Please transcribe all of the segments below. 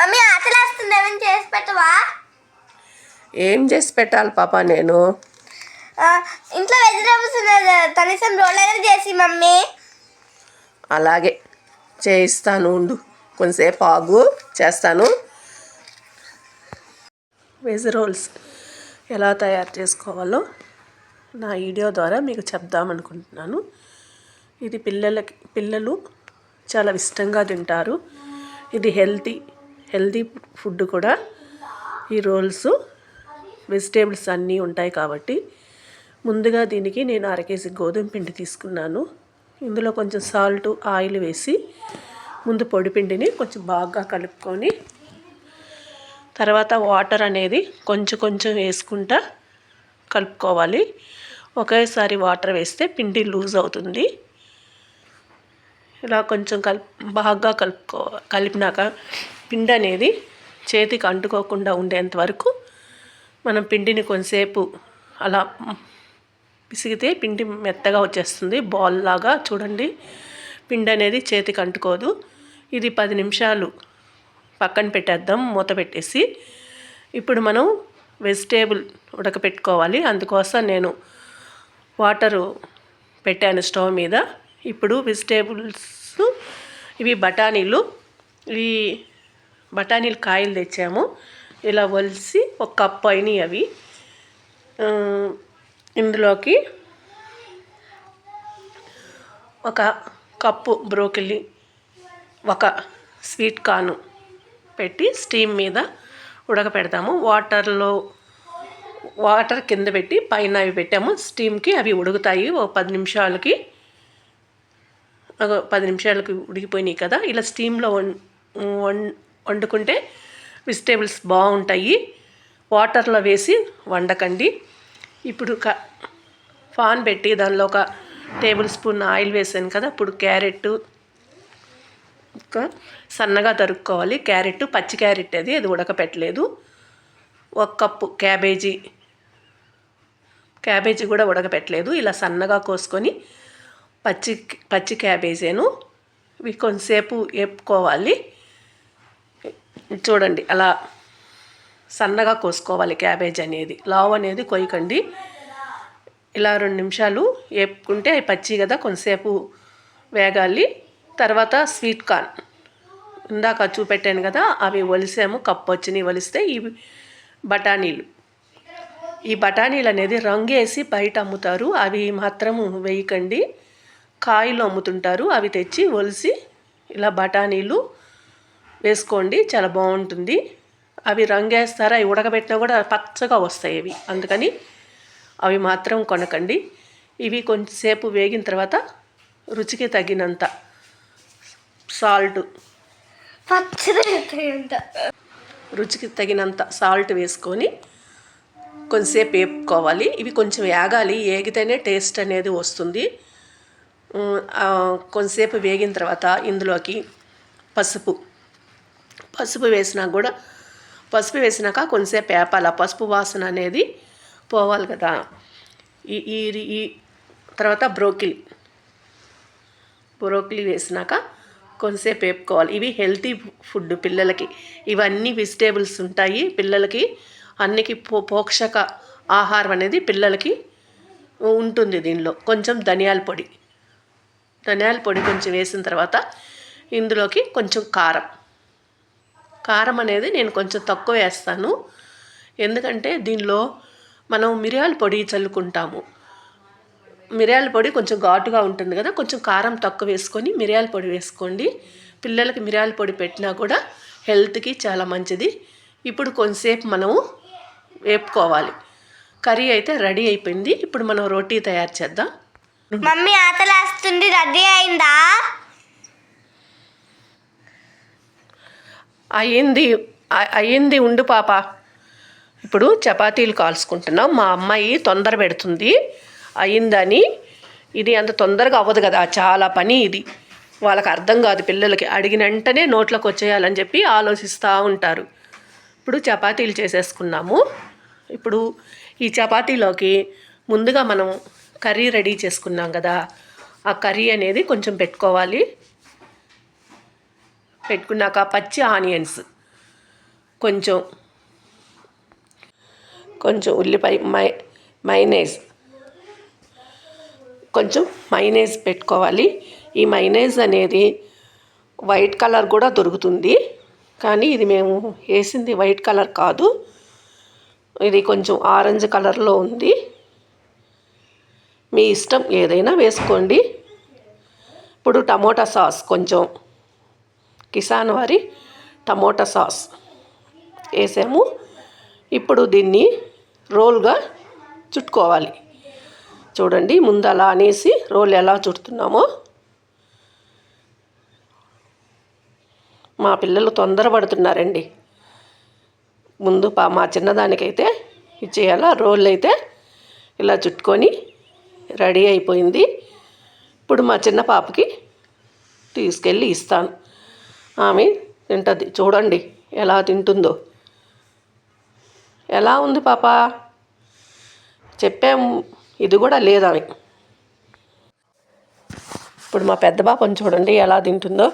Mummy ఆకలేస్తుంది ఏమైనా చేసి పెట్టవా? ఏం చేసి పెట్టాలి పాప నేను? ఇంట్లో వెజిటేబుల్స్ కనీసం రోల్ అయినా చేసి మమ్మీ. అలాగే చేయిస్తాను ఉండు. కొంతసేపు ఆగు చేస్తాను. వెజ్ రోల్స్ ఎలా తయారు చేసుకోవాలో నా వీడియో ద్వారా మీకు చెప్దామనుకుంటున్నాను ఇది పిల్లలకి పిల్లలు చాలా ఇష్టంగా తింటారు. ఇది హెల్తీ హెల్తీ ఫుడ్ కూడా ఈ రోల్స్ వెజిటేబుల్స్ అన్నీ ఉంటాయి కాబట్టి ముందుగా దీనికి నేను అర కేజీ గోధుమ పిండి తీసుకున్నాను. ఇందులో కొంచెం సాల్ట్ ఆయిల్ వేసి ముందు పొడిపిండిని కొంచెం బాగా కలుపుకొని తర్వాత వాటర్ అనేది కొంచెం కొంచెం వేసుకుంటా కలుపుకోవాలి. ఒకేసారి వాటర్ వేస్తే పిండి లూజ్ అవుతుంది. ఇలా కొంచెం కలుపు బాగా కలుపుకో కలిపినాక పిండి అనేది చేతికి అంటుకోకుండా ఉండేంత వరకు మనం పిండిని కొంతసేపు అలా పిసిగితే పిండి మెత్తగా వచ్చేస్తుంది. బాల్ లాగా చూడండి. పిండి అనేది చేతికి అంటుకోదు. ఇది పది నిమిషాలు పక్కన పెట్టేద్దాం మూత పెట్టేసి. ఇప్పుడు మనం వెజిటేబుల్ ఉడకపెట్టుకోవాలి. అందుకోసం నేను వాటరు పెట్టాను స్టవ్ మీద. ఇప్పుడు వెజిటేబుల్స్ ఇవి బఠానీలు ఇవి బఠానీలు కాయలు తెచ్చాము. ఇలా ఒలిసి ఒక కప్పు అయినాయి అవి. ఇందులోకి ఒక కప్పు బ్రోకలీ ఒక స్వీట్ కార్న్ పెట్టి స్టీమ్ మీద ఉడకపెడతాము. వాటర్లో వాటర్ కింద పెట్టి పైన అవి పెట్టాము. స్టీమ్కి అవి ఉడుకుతాయి ఓ పది నిమిషాలకి. ఒక పది నిమిషాలకి ఉడికిపోయినాయి కదా. ఇలా స్టీమ్లో వన్ వన్ వండుకుంటే వెజిటేబుల్స్ బాగుంటాయి. వాటర్లో వేసి వండకండి. ఇప్పుడు క ఫాన్ పెట్టి దానిలో ఒక టేబుల్ స్పూన్ ఆయిల్ వేసాను కదా ఇప్పుడు క్యారెట్ ఇంకా సన్నగా తరుక్కోవాలి. క్యారెట్ పచ్చి క్యారెట్ అది అది ఉడకపెట్టలేదు. ఒక కప్పు క్యాబేజీ క్యాబేజీ కూడా ఉడకపెట్టలేదు. ఇలా సన్నగా కోసుకొని పచ్చి పచ్చి క్యాబేజీను ఇవి కొంతసేపు వేపుకోవాలి. చూడండి అలా సన్నగా కోసుకోవాలి క్యాబేజ్ అనేది. లావు అనేది కొయ్యకండి. ఇలా రెండు నిమిషాలు వేపుకుంటే అవి పచ్చి కదా కొంతసేపు వేగాలి. తర్వాత స్వీట్ కార్న్. ఇందాక చూపెట్టాను కదా అవి ఒలిసాము కప్పు వచ్చినాయి ఒలిస్తే ఇవి బఠానీలు. ఈ బఠానీలు అనేది రంగేసి బయట అమ్ముతారు. అవి మాత్రము వేయకండి. కాయలు అమ్ముతుంటారు. అవి తెచ్చి ఒలిసి ఇలా బఠానీలు వేసుకోండి చాలా బాగుంటుంది. అవి రంగేస్తారు అవి ఉడకబెట్టినా కూడా పచ్చగా వస్తాయి అవి అందుకని అవి మాత్రం కొనకండి. ఇవి కొంచెంసేపు వేగిన తర్వాత రుచికి తగినంత సాల్ట్. రుచికి తగినంత సాల్ట్ వేసుకొని కొంచెంసేపు వేపుకోవాలి. ఇవి కొంచెం వేగాలి. వేగితేనే టేస్ట్ అనేది వస్తుంది. కొంచెంసేపు వేగిన తర్వాత ఇందులోకి పసుపు పసుపు వేసినా కూడా పసుపు వేసినాక కొంచెంసేపు వేపాలి ఆ పసుపు వాసన అనేది పోవాలి కదా. ఈ ఈ తర్వాత బ్రోకిలీ. బ్రోకిలీ వేసినాక కొంతసేపు వేపుకోవాలి. ఇవి హెల్తీ ఫుడ్ పిల్లలకి. ఇవన్నీ వెజిటేబుల్స్ ఉంటాయి. పిల్లలకి అన్నికి పో పోషక ఆహారం అనేది పిల్లలకి ఉంటుంది దీనిలో. కొంచెం ధనియాల పొడి. ధనియాల పొడి కొంచెం వేసిన తర్వాత ఇందులోకి కొంచెం కారం. కారం అనేది నేను కొంచెం తక్కువ వేస్తాను. ఎందుకంటే దీనిలో మనం మిరియాల పొడి చల్లుకుంటాము. మిరియాల పొడి కొంచెం ఘాటుగా ఉంటుంది కదా కొంచెం కారం తక్కువ వేసుకొని మిరియాల పొడి వేసుకోండి. పిల్లలకి మిరియాల పొడి పెట్టినా కూడా హెల్త్కి చాలా మంచిది. ఇప్పుడు కొంతసేపు మనము వేపుకోవాలి. కర్రీ అయితే రెడీ అయిపోయింది. ఇప్పుడు మనం రోటీ తయారు చేద్దాం. మమ్మీ ఆతలేస్తుంది రెడీ అయిందా? అయ్యింది అయ్యింది ఉండు పాప. ఇప్పుడు చపాతీలు కాల్చుకుంటున్నాం. మా అమ్మాయి తొందర పెడుతుంది. అయ్యిందని ఇది అంత తొందరగా అవ్వదు కదా. చాలా పని ఇది. వాళ్ళకి అర్థం కాదు పిల్లలకి. అడిగిన వెంటనే నోట్లోకి వచ్చేయాలని చెప్పి ఆలోచిస్తూ ఉంటారు. ఇప్పుడు చపాతీలు చేసేసుకున్నాము. ఇప్పుడు ఈ చపాతీలోకి ముందుగా మనం కర్రీ రెడీ చేసుకున్నాం కదా. ఆ కర్రీ అనేది కొంచెం పెట్టుకోవాలి. పెట్టుకున్నాక పచ్చి ఆనియన్స్. కొంచెం కొంచెం ఉల్లిపాయ మై మైనేజ్ కొంచెం మైనేజ్ పెట్టుకోవాలి. ఈ మైనేజ్ అనేది వైట్ కలర్ కూడా దొరుకుతుంది. కానీ ఇది మేము వేసింది వైట్ కలర్ కాదు. ఇది కొంచెం ఆరెంజ్ కలర్లో ఉంది. మీ ఇష్టం ఏదైనా వేసుకోండి. ఇప్పుడు టమోటా సాస్ కొంచెం కిసాన్ వారి టమోటా సాస్ వేసాము. ఇప్పుడు దీన్ని రోల్గా చుట్టుకోవాలి. చూడండి ముందు అలా అనేసి రోల్ ఎలా చుడుతున్నామో. మా పిల్లలు తొందరపడుతున్నారండి. ముందు పా మా చిన్నదానికైతే ఇచ్చేయాల? రోల్ అయితే ఇలా చుట్టుకొని రెడీ అయిపోయింది. ఇప్పుడు మా చిన్న పాపకి తీసుకెళ్ళి ఇస్తాను. ఆమె తింటుంది. చూడండి ఎలా తింటుందో. ఎలా ఉంది పాప? చెప్పాం ఇది కూడా లేదని ఇప్పుడు మా పెద్ద పాపను చూడండి ఎలా తింటుందో.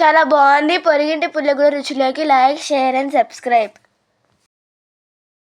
చాలా బాగుంది. పొరిగింటి పుల్లగూర రుచిలోకి లైక్ షేర్ అండ్ సబ్స్క్రైబ్.